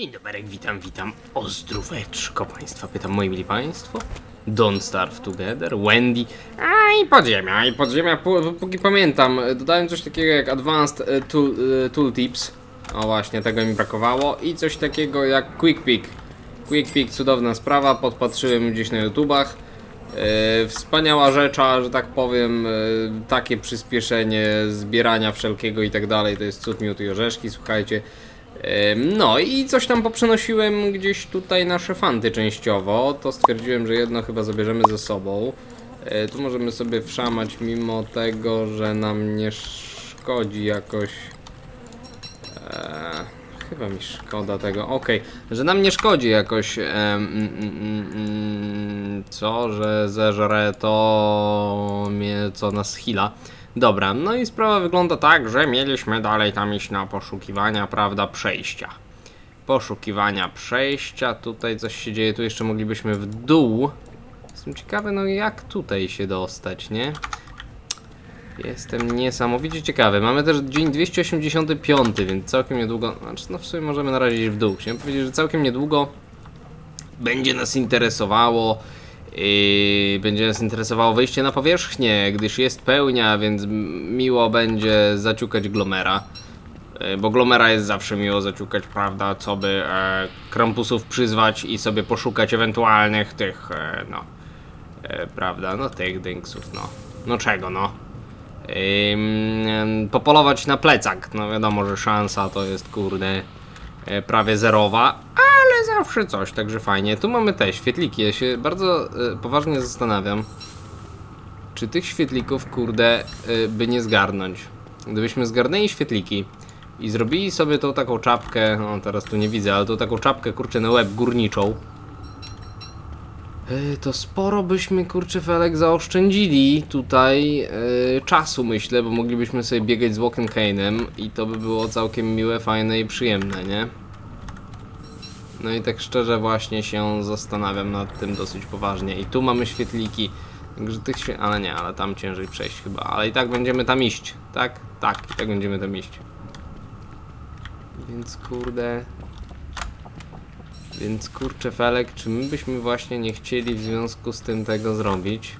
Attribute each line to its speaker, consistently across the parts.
Speaker 1: Dzień dobry, witam, witam. Ozdróweczko państwa, pytam moi mili państwo. Don't Starve Together, Wendy. A i podziemia, i podziemia, pó- póki pamiętam, dodałem coś takiego jak Advanced e, tool, e, Tooltips. O właśnie, tego mi brakowało. I coś takiego jak Quick Pick. Quick Pick, cudowna sprawa, podpatrzyłem gdzieś na YouTubach. E, wspaniała rzecza, że tak powiem, e, takie przyspieszenie zbierania wszelkiego i tak dalej, to jest cud, miód i orzeszki, słuchajcie. No i coś tam poprzenosiłem gdzieś tutaj na szefanty częściowo, to stwierdziłem, że jedno chyba zabierzemy ze sobą. E, Tu możemy sobie wszamać mimo tego, że nam nie szkodzi jakoś... E, chyba mi szkoda tego, okej, że nam nie szkodzi jakoś mm, mm, mm, co, że zeżre to mnie co nas hila. Dobra, no i sprawa wygląda tak, że mieliśmy dalej tam iść na poszukiwania, prawda, przejścia. Poszukiwania przejścia, tutaj coś się dzieje, tu jeszcze moglibyśmy w dół. Jestem ciekawy, no jak tutaj się dostać, nie? Jestem niesamowicie ciekawy. Mamy też dzień 285, więc całkiem niedługo. Znaczy, no w sumie możemy na razie iść w dół. Chciałem powiedzieć, że całkiem niedługo będzie nas interesowało. Yy, będzie nas interesowało wejście na powierzchnię, gdyż jest pełnia, więc miło będzie zaciukać glomera. Yy, Bo glomera jest zawsze miło zaciukać, prawda? Co by e, krampusów przyzwać i sobie poszukać ewentualnych tych, e, no, e, prawda? No tych dynksów, no. No czego, no? Ym, popolować na plecak. No wiadomo, że szansa to jest kurde e, prawie zerowa, ale zawsze coś, także fajnie. Tu mamy te świetliki. Ja się bardzo e, poważnie zastanawiam, czy tych świetlików kurde e, by nie zgarnąć. Gdybyśmy zgarnęli świetliki i zrobili sobie tą taką czapkę, no teraz tu nie widzę, ale tą taką czapkę kurczę na łeb górniczą. E, To sporo byśmy, kurczę, Felek, zaoszczędzili tutaj czasu, myślę, bo moglibyśmy sobie biegać z Walkenhainem i to by było całkiem miłe, fajne i przyjemne, nie? No i tak szczerze właśnie się zastanawiam nad tym dosyć poważnie. I tu mamy świetliki, także tych świe... ale nie, ale tam ciężej przejść chyba. Ale i tak będziemy tam iść, tak? Tak, i tak będziemy tam iść. Więc kurde... Więc kurczę Felek, czy my byśmy właśnie nie chcieli w związku z tym tego zrobić?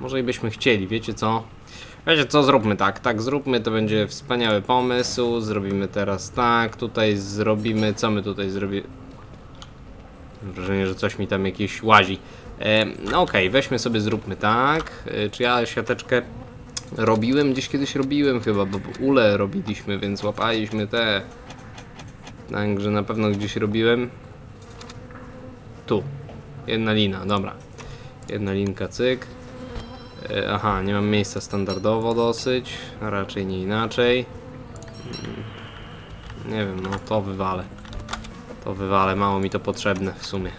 Speaker 1: Może i byśmy chcieli, wiecie co? Wiecie co, zróbmy tak, tak zróbmy, to będzie wspaniały pomysł, zrobimy teraz tak, tutaj zrobimy, co my tutaj zrobimy? Mam wrażenie, że coś mi tam jakieś łazi. E, no okej, weźmy sobie, zróbmy tak. E, czy ja siateczkę robiłem? Gdzieś kiedyś robiłem chyba, bo ule robiliśmy, więc łapaliśmy te... Także na pewno gdzieś robiłem. Tu. Jedna lina, dobra. Jedna linka, cyk. E, Aha, nie mam miejsca standardowo dosyć, raczej nie inaczej. Mm, Nie wiem, no to wywalę. To wywalę, mało mi to potrzebne w sumie.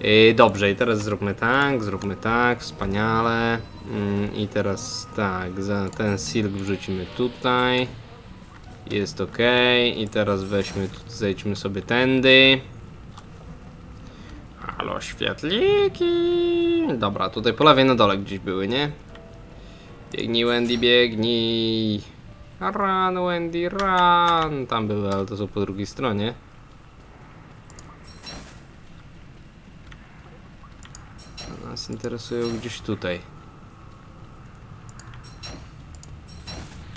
Speaker 1: Yy, dobrze, i teraz zróbmy tak, zróbmy tak, wspaniale. Mm, I teraz tak, za ten silk wrzucimy tutaj. Jest ok. I teraz weźmy, zejdźmy sobie tędy. Halo, świetliki. Dobra, tutaj po lewej na dole gdzieś były, nie? Biegnij, Wendy, biegnij. Run, Wendy, run. Tam były, ale to są po drugiej stronie. Nas interesują gdzieś tutaj.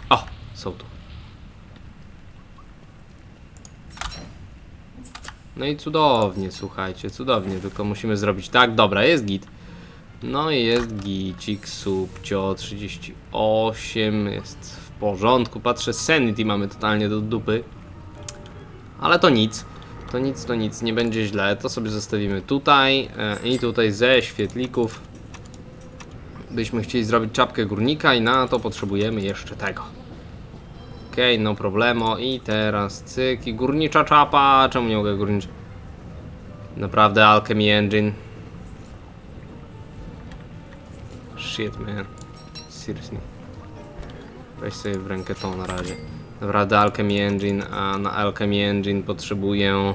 Speaker 1: O, są tu. No i cudownie, słuchajcie, cudownie, tylko musimy zrobić tak, dobra, jest git. No i jest gicik, subcio, 38, jest w porządku, patrzę, sanity mamy totalnie do dupy. Ale to nic, to nic, to nic, nie będzie źle, to sobie zostawimy tutaj e, i tutaj ze świetlików. Byśmy chcieli zrobić czapkę górnika i na to potrzebujemy jeszcze tego. Okej, no problemo. I teraz cyk. I górnicza czapa. Czemu nie mogę górnicza? Naprawdę Alchemy Engine. Shit, man. Seriously. Weź sobie w rękę to na razie. Naprawdę Alchemy Engine, a na Alchemy Engine potrzebuję...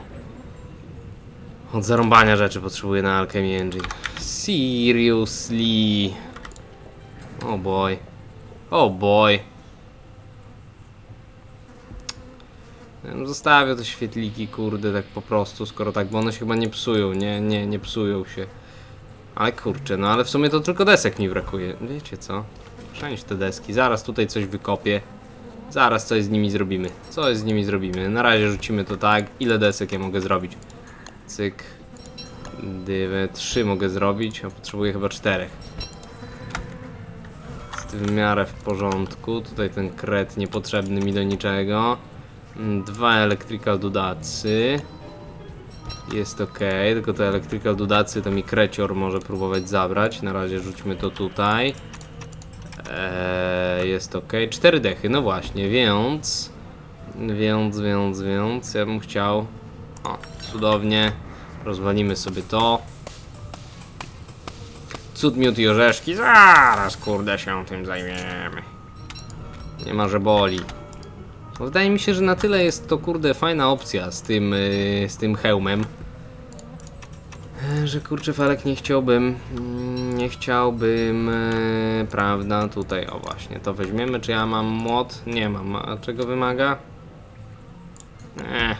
Speaker 1: Od zarąbania rzeczy potrzebuję na Alchemy Engine. Seriously. Oh boy. Oh boy. Ja bym Zostawię te świetliki, kurde, tak po prostu, skoro tak, bo one się chyba nie psują, nie, nie, nie psują się. Ale kurczę, no ale w sumie to tylko desek mi brakuje. Wiecie co? Przenieść te deski, zaraz tutaj coś wykopię. Zaraz coś z nimi zrobimy. Coś z nimi zrobimy. Na razie rzucimy to tak. Ile desek ja mogę zrobić? Cyk. Dywę. Trzy mogę zrobić, a potrzebuję chyba czterech. Jest w miarę w porządku. Tutaj ten kret niepotrzebny mi do niczego. Mm, Dwa electrical dudacy. Jest ok, tylko te electrical dudacy to mi krecior może próbować zabrać. Na razie rzućmy to tutaj. Eee, jest ok. Cztery dechy, no właśnie, więc. Więc, więc, więc. Ja bym chciał. O, cudownie. Rozwalimy sobie to. Cud, miód i orzeszki. Zaraz, kurde, się tym zajmiemy. Nie ma, że boli. No, Wydaje mi się, że na tyle jest to, kurde, fajna opcja z tym, yy, z tym hełmem. E, Że kurczę, Falek, nie chciałbym, mm, nie chciałbym, e, prawda, tutaj, o właśnie, to weźmiemy, czy ja mam młot? Nie mam, a czego wymaga? Eee,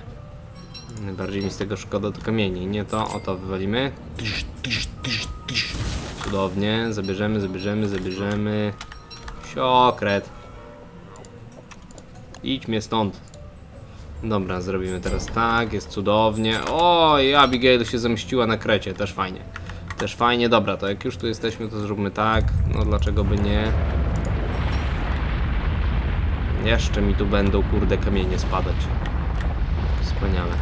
Speaker 1: najbardziej mi z tego szkoda to kamieni, nie to, o to wywalimy. Cudownie, zabierzemy, zabierzemy, zabierzemy. Siokret. Idź mnie stąd. Dobra, zrobimy teraz tak, jest cudownie. Oj, Abigail się zemściła na krecie, też fajnie. Też fajnie, dobra, to jak już tu jesteśmy, to zróbmy tak. No dlaczego by nie? Jeszcze mi tu będą, kurde, kamienie spadać. Wspaniale.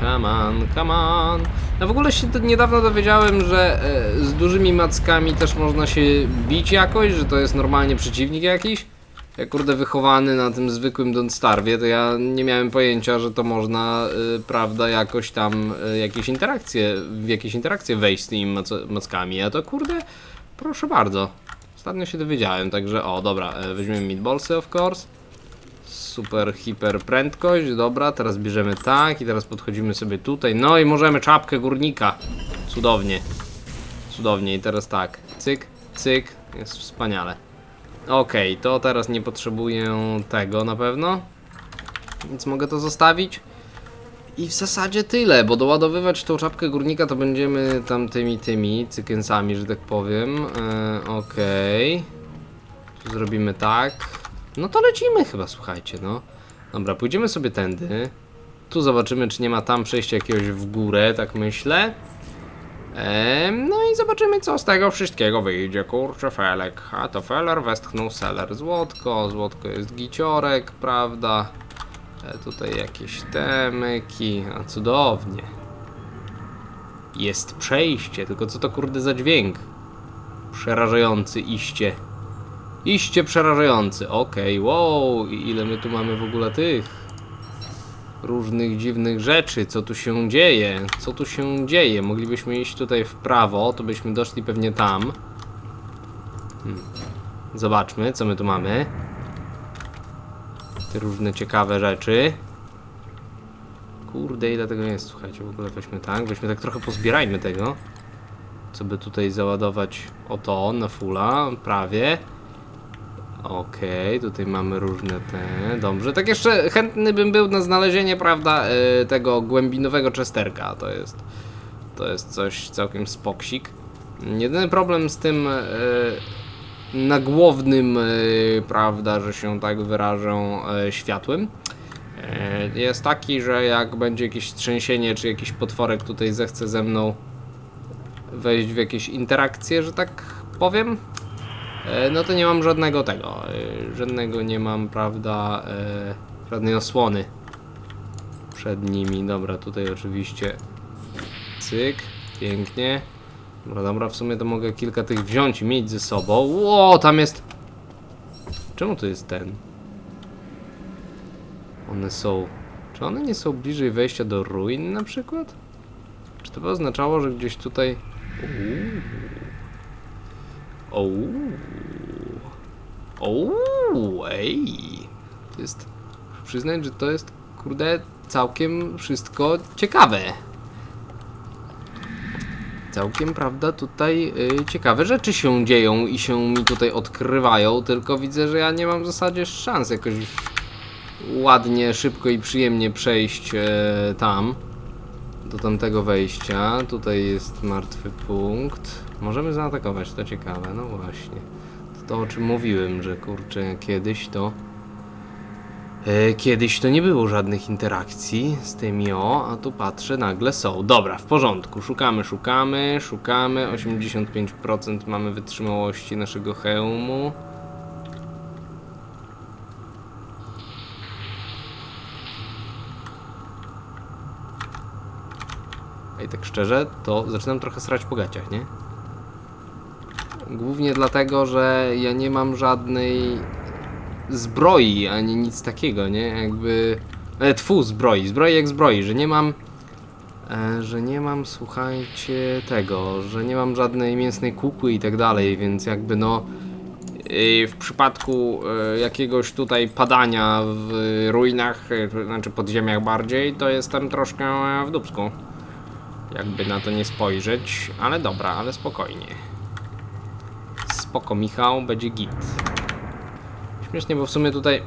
Speaker 1: Come on, come on. No w ogóle się niedawno dowiedziałem, że e, z dużymi mackami też można się bić jakoś, że to jest normalnie przeciwnik jakiś. Ja kurde wychowany na tym zwykłym Don't Starwie, to ja nie miałem pojęcia, że to można, y, prawda, jakoś tam y, jakieś interakcje, w jakieś interakcje wejść z tymi mac mackami. A to kurde, proszę bardzo. Ostatnio się dowiedziałem, także o, dobra, e, weźmiemy meatballsy of course. Super hiper prędkość, dobra, teraz bierzemy tak i teraz podchodzimy sobie tutaj. No i możemy czapkę górnika. Cudownie. Cudownie i teraz tak. Cyk, cyk, jest wspaniale. Okej, to teraz nie potrzebuję tego na pewno. Więc mogę to zostawić. I w zasadzie tyle, bo doładowywać tą czapkę górnika to będziemy tam tymi tymi cykensami, że tak powiem. E, Okej. Tu zrobimy tak. No to lecimy chyba, słuchajcie, no. Dobra, pójdziemy sobie tędy. Tu zobaczymy, czy nie ma tam przejścia jakiegoś w górę, tak myślę. No i zobaczymy, co z tego wszystkiego wyjdzie. Kurczę, felek. A to feller, westchnął seller. Złotko, złotko jest giciorek, prawda? E, tutaj jakieś temyki. A cudownie. Jest przejście, tylko co to kurde za dźwięk? Przerażający iście. Iście przerażający. Okej, wow, i ile my tu mamy w ogóle tych różnych dziwnych rzeczy, co tu się dzieje, co tu się dzieje. Moglibyśmy iść tutaj w prawo, to byśmy doszli pewnie tam. Hmm. Zobaczmy, co my tu mamy. Te różne ciekawe rzeczy. Kurde, ile tego jest, słuchajcie, w ogóle weźmy tak, weźmy tak trochę pozbierajmy tego. Co by tutaj załadować o to, na fulla, prawie. Okej, tutaj mamy różne te. Dobrze, tak jeszcze chętny bym był na znalezienie, prawda, y, tego głębinowego czesterka. To jest. To jest coś całkiem spoksik. Jedyny problem z tym y, nagłownym, y, prawda, że się tak wyrażę, y, światłem. y, Jest taki, że jak będzie jakieś trzęsienie, czy jakiś potworek tutaj zechce ze mną wejść w jakieś interakcje, że tak powiem, no to nie mam żadnego tego, e, żadnego nie mam, prawda, e, żadnej osłony przed nimi. Dobra, tutaj oczywiście cyk, pięknie. Dobra, dobra, w sumie to mogę kilka tych wziąć i mieć ze sobą. Ło, tam jest... Czemu to jest ten? One są... Czy one nie są bliżej wejścia do ruin na przykład? Czy to by oznaczało, że gdzieś tutaj... Uuu. Ouu. Ouu, ej. To jest. Przyznać, że to jest, kurde, całkiem wszystko ciekawe. całkiem, prawda, tutaj y, ciekawe rzeczy się dzieją i się mi tutaj odkrywają, tylko widzę, że ja nie mam w zasadzie szans jakoś ładnie, szybko i przyjemnie przejść e, tam, do tamtego wejścia. Tutaj jest martwy punkt. Możemy zaatakować, to ciekawe, no właśnie. To, to o czym mówiłem, że kurczę, kiedyś to... E, Kiedyś to nie było żadnych interakcji z tymi o, a tu patrzę, nagle są. Dobra, w porządku. Szukamy, szukamy, szukamy. 85% mamy wytrzymałości naszego hełmu. Szczerze, to zaczynam trochę srać po gaciach, nie? Głównie dlatego, że ja nie mam żadnej zbroi, ani nic takiego, nie? Jakby... E, tfu, zbroi, zbroi jak zbroi, że nie mam... E, że nie mam, słuchajcie, tego, że nie mam żadnej mięsnej kukły i tak dalej, więc jakby no... W przypadku e, jakiegoś tutaj padania w ruinach, e, znaczy podziemiach bardziej, to jestem troszkę w dupsku. Jakby na to nie spojrzeć, ale dobra, ale spokojnie. Spoko, Michał, będzie git. Śmiesznie, bo w sumie tutaj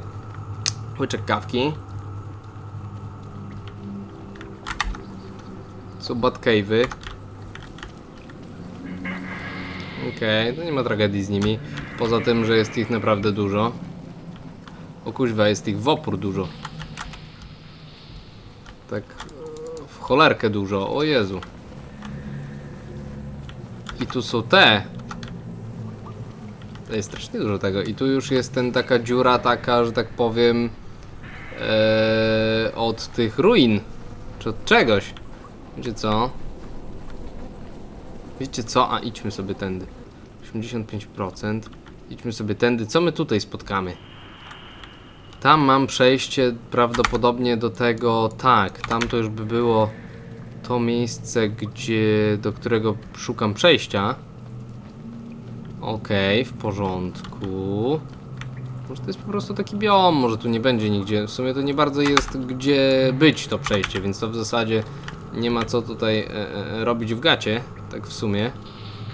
Speaker 1: łyczek kawki. Są Batcave'y. Okej, to nie ma tragedii z nimi. Poza tym, że jest ich naprawdę dużo. O kuźwa, jest ich w opór dużo. Tak cholerkę dużo, o Jezu. I tu są te. To jest strasznie dużo tego. I tu już jest ten taka dziura taka, że tak powiem e, od tych ruin. Czy od czegoś. Wiecie co? Wiecie co? A idźmy sobie tędy. 85%. Idźmy sobie tędy. Co my tutaj spotkamy? Tam mam przejście prawdopodobnie do tego. Tak, tam to już by było to miejsce, gdzie do którego szukam przejścia. Okej, w porządku. Może to jest po prostu taki biom, może tu nie będzie nigdzie. W sumie to nie bardzo jest gdzie być to przejście, więc to w zasadzie nie ma co tutaj e, e, robić w gacie, tak w sumie.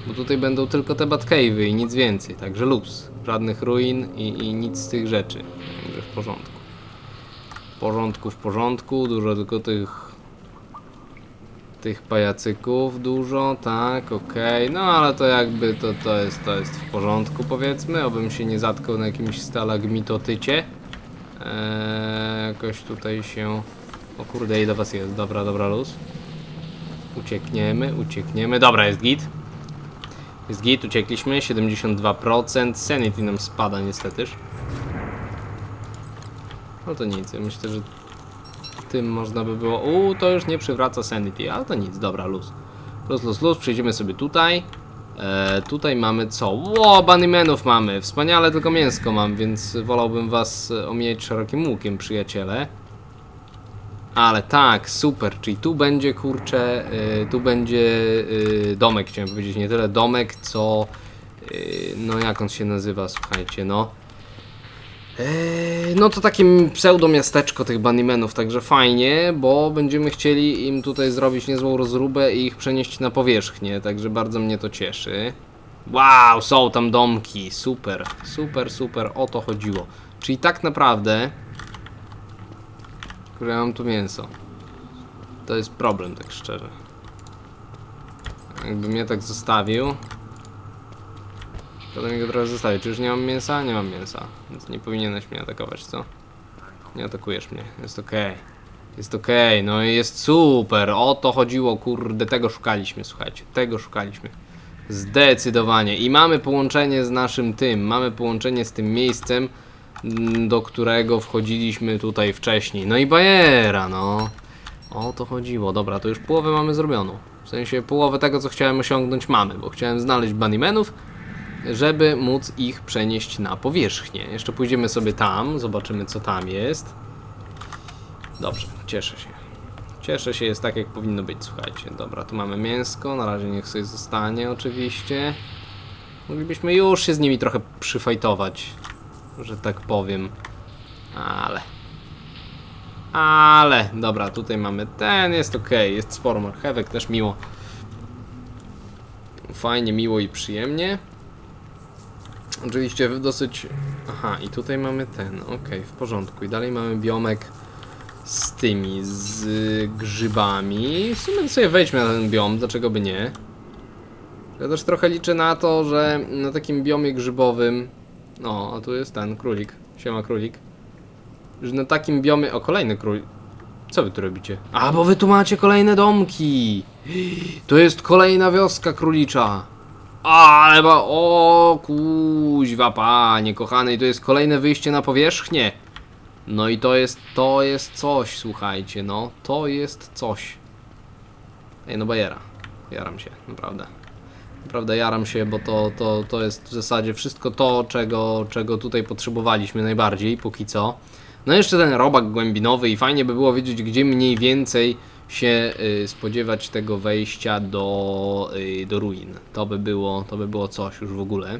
Speaker 1: Bo tutaj będą tylko te Batcave'y i nic więcej, także luz. Żadnych ruin i, i nic z tych rzeczy. Także w porządku. W porządku, w porządku. Dużo tylko tych tych pajacyków dużo, tak, okej, no ale to jakby to, to, jest, to jest w porządku powiedzmy, obym się nie zatkał na jakimś stalagmitotycie. Eee, jakoś tutaj się... O kurde, ile was jest? Dobra, dobra, luz. Uciekniemy, uciekniemy, dobra, jest git. Jest git, uciekliśmy, 72%, sanity nam spada niestetyż. No to nic, ja myślę, że tym można by było. U, to już nie przywraca sanity, ale to nic, dobra, luz. Luz, luz, luz, przejdziemy sobie tutaj. E, tutaj mamy co? Ło, bunnymenów mamy. Wspaniale, tylko mięsko mam, więc wolałbym was e, omijać szerokim łukiem, przyjaciele. Ale tak, super, czyli tu będzie, kurczę, e, tu będzie e, domek, chciałem powiedzieć, nie tyle domek, co... e, no jak on się nazywa, słuchajcie, no... Eee, no to takie pseudo miasteczko tych bunnymenów, także fajnie, bo będziemy chcieli im tutaj zrobić niezłą rozróbę i ich przenieść na powierzchnię, także bardzo mnie to cieszy. Wow, są tam domki, super, super, super, o to chodziło. Czyli tak naprawdę, ja mam tu mięso, to jest problem, tak szczerze. Jakbym mnie tak zostawił, to mi go trochę zostawię. Czy już nie mam mięsa? Nie mam mięsa. Więc nie powinieneś mnie atakować, co? Nie atakujesz mnie. Jest okej. Jest okej, no i jest super. O to chodziło, kurde, tego szukaliśmy, słuchajcie. Tego szukaliśmy. Zdecydowanie. I mamy połączenie z naszym tym. Mamy połączenie z tym miejscem, do którego wchodziliśmy tutaj wcześniej. No i bajera, no. O to chodziło. Dobra, to już połowę mamy zrobioną. W sensie połowę tego, co chciałem osiągnąć mamy, bo chciałem znaleźć bunnymenów, żeby móc ich przenieść na powierzchnię. Jeszcze pójdziemy sobie tam, zobaczymy co tam jest. Dobrze, cieszę się. Cieszę się, jest tak jak powinno być, słuchajcie. Dobra, tu mamy mięsko, na razie niech sobie zostanie oczywiście. Moglibyśmy już się z nimi trochę przyfajtować, że tak powiem. Ale... Ale, dobra, tutaj mamy ten, jest ok, jest sporo marchewek, też miło. Fajnie, miło i przyjemnie. Oczywiście dosyć... Aha, i tutaj mamy ten, okej, w porządku. I dalej mamy biomek z tymi, z grzybami. W sumie sobie wejdźmy na ten biom, dlaczego by nie? Ja też trochę liczę na to, że na takim biomie grzybowym... No, a tu jest ten, królik. Siema, królik. Że na takim biomie... O, kolejny królik. Co wy tu robicie? A, bo wy tu macie kolejne domki! To jest kolejna wioska królicza. Ale ba... O, kuźwa, panie kochany, i to jest kolejne wyjście na powierzchnię. No i to jest, to jest coś, słuchajcie, no. To jest coś. Ej, no bajera. Jaram się, naprawdę. Naprawdę jaram się, bo to, to, to jest w zasadzie wszystko to, czego, czego tutaj potrzebowaliśmy najbardziej, póki co. No jeszcze ten robak głębinowy i fajnie by było wiedzieć, gdzie mniej więcej się y, spodziewać tego wejścia do, y, do ruin. To by było, to by było coś już w ogóle.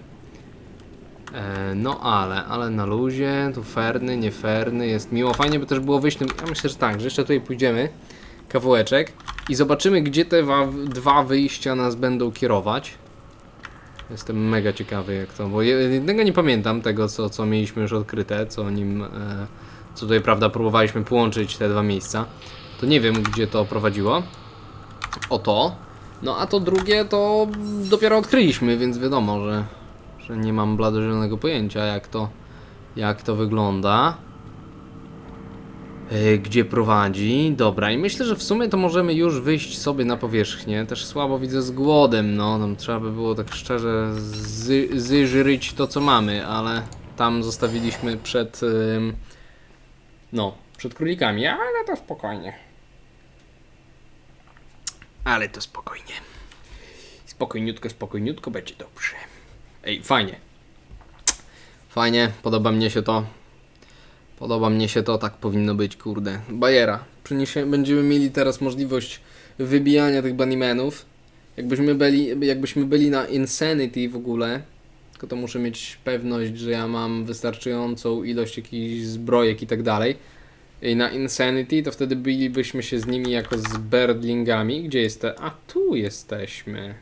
Speaker 1: E, no ale, ale na luzie, tu ferny, nie ferny, jest miło. Fajnie by też było wyjść tym, ja myślę, że tak, że jeszcze tutaj pójdziemy, kawałeczek i zobaczymy, gdzie te wa- dwa wyjścia nas będą kierować. Jestem mega ciekawy jak to, bo je- jednego nie pamiętam tego, co, co mieliśmy już odkryte, co nim, e, co tutaj, prawda, próbowaliśmy połączyć te dwa miejsca. To nie wiem, gdzie to prowadziło. O to. No a to drugie to dopiero odkryliśmy, więc wiadomo, że, że nie mam bladozielonego pojęcia, jak to, jak to wygląda. E, Gdzie prowadzi? Dobra, i myślę, że w sumie to możemy już wyjść sobie na powierzchnię. Też słabo widzę z głodem, no. Nam trzeba by było tak szczerze zy- zyżryć to, co mamy, ale tam zostawiliśmy przed. no, przed królikami, ale to spokojnie. Ale to spokojnie. Spokojniutko, spokojniutko, będzie dobrze. Ej, fajnie. Fajnie, podoba mnie się to. Podoba mnie się to, tak powinno być, kurde. Bajera. Przyniesie, będziemy mieli teraz możliwość wybijania tych bunnymenów. Jakbyśmy byli, jakbyśmy byli na Insanity w ogóle, tylko to muszę mieć pewność, że ja mam wystarczającą ilość jakichś zbrojek i tak dalej. I na Insanity to wtedy bilibyśmy się z nimi jako z Birdlingami. Gdzie jeste? A tu jesteśmy.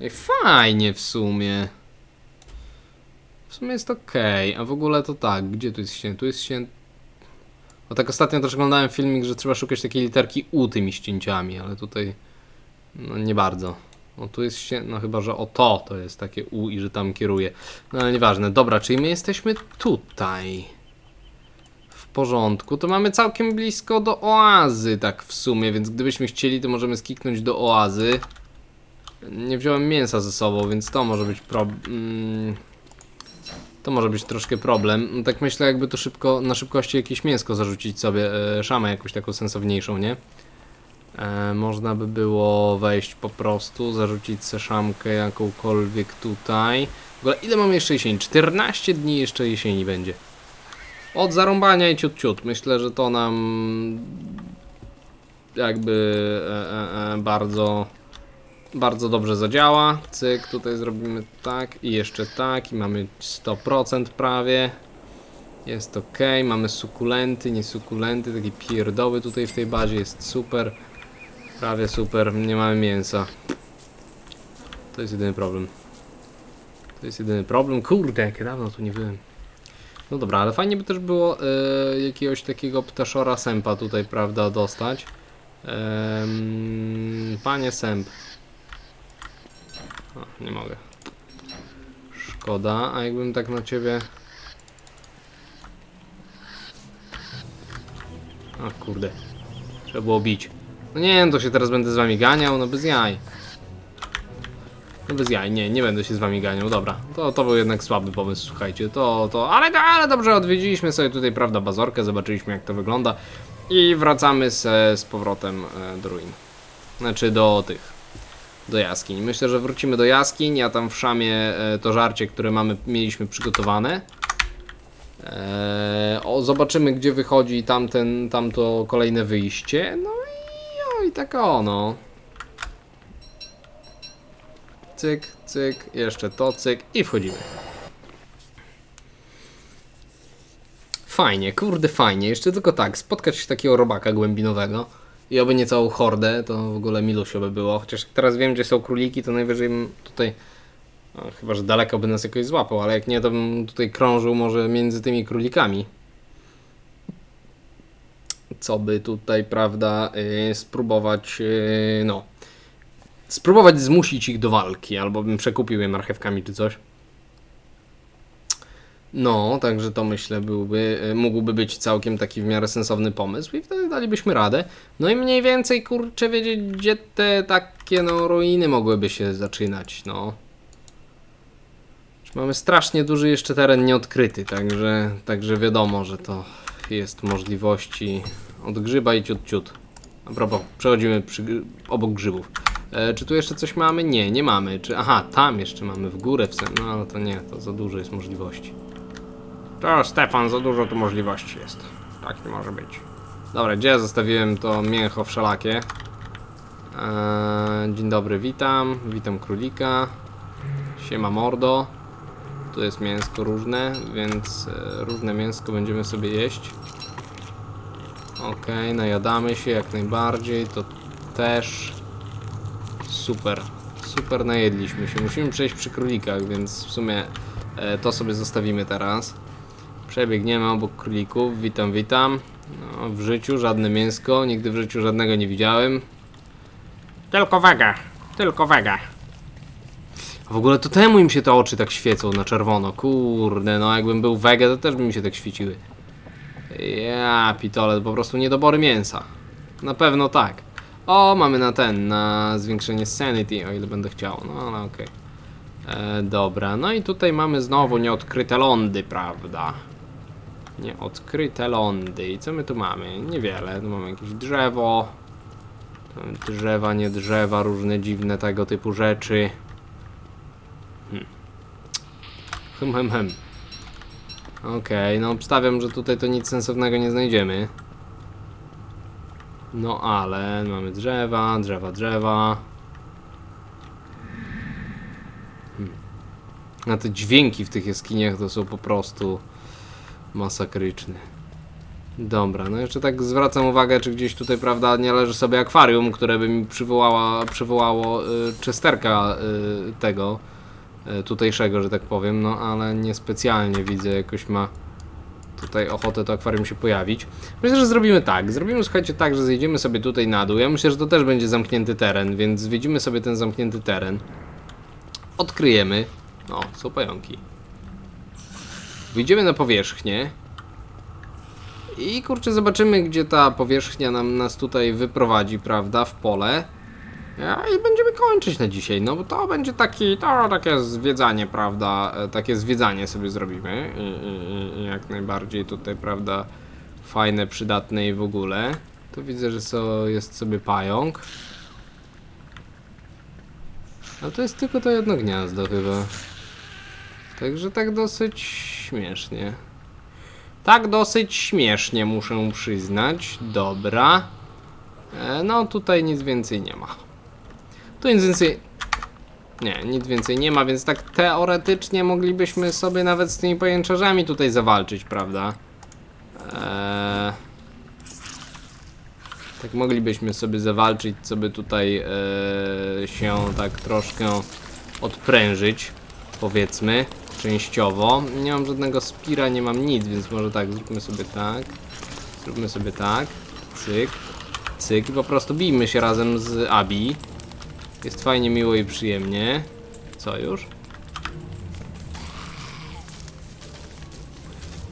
Speaker 1: Ej, fajnie w sumie. W sumie jest okej, a w ogóle to tak, gdzie tu jest ścięty? Tu jest ścięty... Bo tak ostatnio też oglądałem filmik, że trzeba szukać takiej literki U tymi ścięciami, ale tutaj no nie bardzo. O tu jest ścięty, no chyba, że o to to jest takie U i że tam kieruje. No ale nieważne. Dobra, czyli my jesteśmy tutaj. W porządku, to mamy całkiem blisko do oazy, tak w sumie, więc gdybyśmy chcieli, to możemy skiknąć do oazy. Nie wziąłem mięsa ze sobą, więc to może być problem. Mm, to może być troszkę problem. Tak myślę, jakby to szybko, na szybkości jakieś mięsko zarzucić sobie, e, szamę jakąś taką sensowniejszą, nie? E, można by było wejść po prostu, zarzucić se szamkę jakąkolwiek tutaj. W ogóle ile mamy jeszcze jesieni? 14 dni jeszcze jesieni będzie. Od zarąbania i ciut ciut. Myślę, że to nam jakby e, e, e, bardzo bardzo dobrze zadziała. Cyk, tutaj zrobimy tak i jeszcze tak i mamy 100% prawie. Jest ok, mamy sukulenty, nie sukulenty, takie pierdoły tutaj w tej bazie, jest super. Prawie super, nie mamy mięsa. To jest jedyny problem. To jest jedyny problem. Kurde, jak dawno tu nie byłem. No dobra, ale fajnie by też było e, jakiegoś takiego ptaszora sępa tutaj, prawda, dostać. Em, panie sęp. O, nie mogę. Szkoda, a jakbym tak na ciebie... A kurde. Trzeba było bić. No nie, no to się teraz będę z wami ganiał, no bez jaj. No bez jaj, nie, nie będę się z wami ganiał, dobra. To, to był jednak słaby pomysł, słuchajcie, to, to, ale, ale dobrze, odwiedziliśmy sobie tutaj, prawda, bazorkę, zobaczyliśmy jak to wygląda i wracamy se, z powrotem e, do ruin. Znaczy do tych, do jaskiń. Myślę, że wrócimy do jaskiń, ja tam w szamie e, to żarcie, które mamy, mieliśmy przygotowane. E, o, zobaczymy gdzie wychodzi tamten, tamto kolejne wyjście, no i, o, i tak ono. Cyk, cyk, jeszcze to, cyk i wchodzimy. Fajnie, kurde fajnie. Jeszcze tylko tak, spotkać takiego robaka głębinowego. I oby nie całą hordę, to w ogóle milusio by było. Chociaż jak teraz wiem, gdzie są króliki, to najwyżej bym tutaj, no, chyba że daleko by nas jakoś złapał, ale jak nie, to bym tutaj krążył może między tymi królikami. Co by tutaj, prawda, yy, spróbować, yy, no, spróbować zmusić ich do walki, albo bym przekupił je marchewkami czy coś. No, także to myślę byłby, y, mógłby być całkiem taki w miarę sensowny pomysł i wtedy dalibyśmy radę. No i mniej więcej, kurczę, wiedzieć, gdzie te takie, no, ruiny mogłyby się zaczynać, no. Mamy strasznie duży jeszcze teren nieodkryty, także, także wiadomo, że to jest możliwości od grzyba i ciut ciut. A propos, przechodzimy przy, obok grzybów. E, czy tu jeszcze coś mamy? Nie, nie mamy. Czy, aha, tam jeszcze mamy w górę, w sen, no ale to nie, to za dużo jest możliwości. To Stefan, za dużo tu możliwości jest. Tak nie może być. Dobra, gdzie ja zostawiłem to mięcho wszelakie? Eee, dzień dobry, witam. Witam królika. Siema mordo. Tu jest mięsko różne, więc e, różne mięsko będziemy sobie jeść. Okej, najadamy się jak najbardziej, to też. Super, super najedliśmy się. Musimy przejść przy królikach, więc w sumie e, to sobie zostawimy teraz. Przebiegniemy obok królików. Witam, witam. No, w życiu żadne mięsko, nigdy w życiu żadnego nie widziałem. Tylko wega, tylko wega. A w ogóle to temu im się te oczy tak świecą na czerwono. Kurde, no jakbym był wege, to też by mi się tak świeciły. Ja, pitole, po prostu niedobory mięsa. Na pewno tak. O, mamy na ten, na zwiększenie sanity, o ile będę chciał. No, ale okej. E, dobra, no i tutaj mamy znowu nieodkryte lądy, prawda? Nieodkryte lądy. I co my tu mamy? Niewiele. Tu mamy jakieś drzewo. Drzewa, nie drzewa, różne dziwne tego typu rzeczy. Hmm. Hm, hm, hm. Okej, no obstawiam, że tutaj to nic sensownego nie znajdziemy. No ale mamy drzewa, drzewa, drzewa. A te dźwięki w tych jaskiniach to są po prostu masakryczne. Dobra, no jeszcze tak zwracam uwagę, czy gdzieś tutaj, prawda, nie leży sobie akwarium, które by mi przywołała, przywołało y, czesterka y, tego y, tutejszego, że tak powiem, no ale niespecjalnie widzę, jakoś ma tutaj ochotę to akwarium się pojawić. Myślę, że zrobimy tak. Zrobimy, słuchajcie, tak, że zejdziemy sobie tutaj na dół. Ja myślę, że to też będzie zamknięty teren, więc zwiedzimy sobie ten zamknięty teren. Odkryjemy. O, są pająki. Wyjdziemy na powierzchnię. I kurczę, zobaczymy, gdzie ta powierzchnia nam, nas tutaj wyprowadzi, prawda, w pole. I będziemy kończyć na dzisiaj, no bo to będzie taki, to takie zwiedzanie, prawda, e, takie zwiedzanie sobie zrobimy i, i, i jak najbardziej tutaj, prawda, fajne, przydatne i w ogóle. Tu widzę, że so, jest sobie pająk. A to jest tylko to jedno gniazdo chyba. Także tak dosyć śmiesznie. Tak dosyć śmiesznie muszę przyznać. Dobra. E, no tutaj nic więcej nie ma. Tu nic więcej... Nie, nic więcej nie ma, więc tak teoretycznie moglibyśmy sobie nawet z tymi pajęczarzami tutaj zawalczyć, prawda? Eee... Tak moglibyśmy sobie zawalczyć, co by tutaj e, się tak troszkę odprężyć, powiedzmy, częściowo. Nie mam żadnego spira, nie mam nic, więc może tak, zróbmy sobie tak. Zróbmy sobie tak. Cyk. Cyk i po prostu bijmy się razem z Abi. Jest fajnie, miło i przyjemnie. Co już?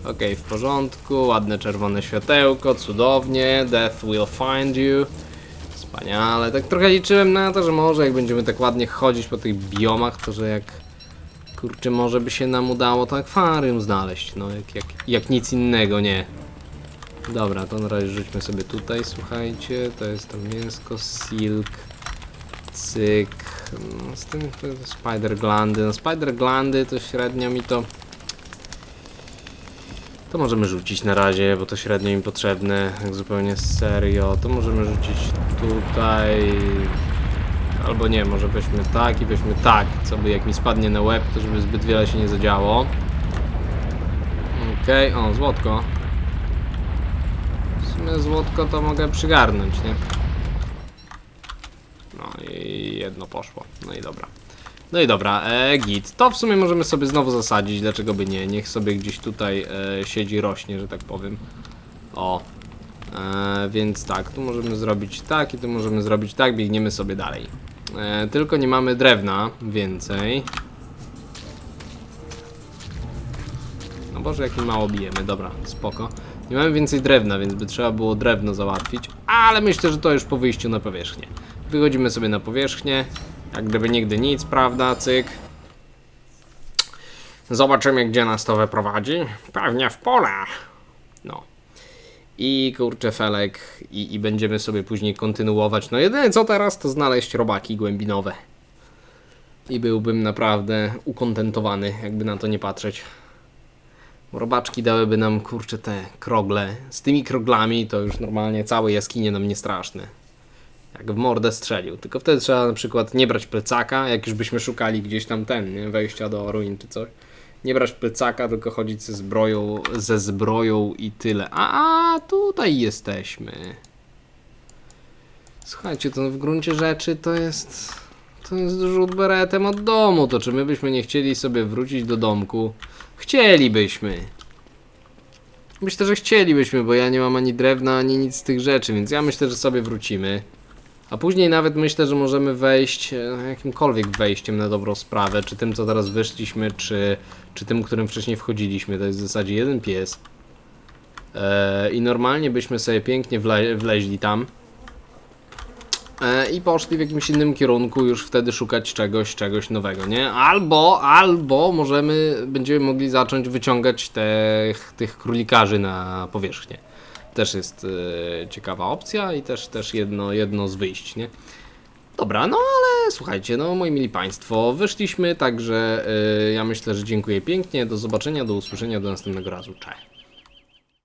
Speaker 1: Okej, w porządku, ładne czerwone światełko, cudownie, death will find you. Wspaniale, tak trochę liczyłem na to, że może jak będziemy tak ładnie chodzić po tych biomach, to że jak kurczę, może by się nam udało to akwarium znaleźć, no jak, jak, jak nic innego, nie. Dobra, to na razie rzućmy sobie tutaj, słuchajcie, to jest to mięsko, silk, cyk, no, z tym spider glandy, no spider glandy to średnio mi to to możemy rzucić na razie, bo to średnio im potrzebne, jak zupełnie serio. To możemy rzucić tutaj. Albo nie, może weźmy tak i weźmy tak, co by jak mi spadnie na łeb, to żeby zbyt wiele się nie zadziało. Okej, o, złotko. W sumie złotko to mogę przygarnąć, nie? drewno poszło. No i dobra. No i dobra, e, git. To w sumie możemy sobie znowu zasadzić, dlaczego by nie? Niech sobie gdzieś tutaj e, siedzi, rośnie, że tak powiem. O. E, więc tak, tu możemy zrobić tak i tu możemy zrobić tak, biegniemy sobie dalej. E, tylko nie mamy drewna więcej. No Boże, jak mi mało bijemy, dobra, spoko. Nie mamy więcej drewna, więc by trzeba było drewno załatwić, ale myślę, że to już po wyjściu na powierzchnię. Wychodzimy sobie na powierzchnię, jak gdyby nigdy nic, prawda, cyk. Zobaczymy, gdzie nas to wyprowadzi. Pewnie w pole. I kurczę felek i, i będziemy sobie później kontynuować. No jedyne co teraz to znaleźć robaki głębinowe. I byłbym naprawdę ukontentowany, jakby na to nie patrzeć. Robaczki dałyby nam kurczę te krogle. Z tymi kroglami to już normalnie całe jaskinie nam nie straszne. Jak w mordę strzelił. Tylko wtedy trzeba na przykład nie brać plecaka, jak już byśmy szukali gdzieś tam ten, nie? Wejścia do ruin czy coś. Nie brać plecaka, tylko chodzić ze zbroją, ze zbroją i tyle. A, a tutaj jesteśmy. Słuchajcie, to w gruncie rzeczy to jest. To jest rzut beretem od domu. To czy my byśmy nie chcieli sobie wrócić do domku? Chcielibyśmy. Myślę, że chcielibyśmy, bo ja nie mam ani drewna, ani nic z tych rzeczy, więc ja myślę, że sobie wrócimy. A później nawet myślę, że możemy wejść e, jakimkolwiek wejściem na dobrą sprawę, czy tym, co teraz wyszliśmy, czy, czy tym, którym wcześniej wchodziliśmy. To jest w zasadzie jeden pies. E, I normalnie byśmy sobie pięknie wle wleźli tam. E, I poszli w jakimś innym kierunku, już wtedy szukać czegoś, czegoś nowego, nie? Albo, albo możemy, będziemy mogli zacząć wyciągać tych, tych królikarzy na powierzchnię. Też jest e, ciekawa opcja i też, też jedno, jedno z wyjść, nie? Dobra, no ale słuchajcie, no moi mili Państwo, wyszliśmy, także e, ja myślę, że dziękuję pięknie, do zobaczenia, do usłyszenia, do następnego razu, cześć.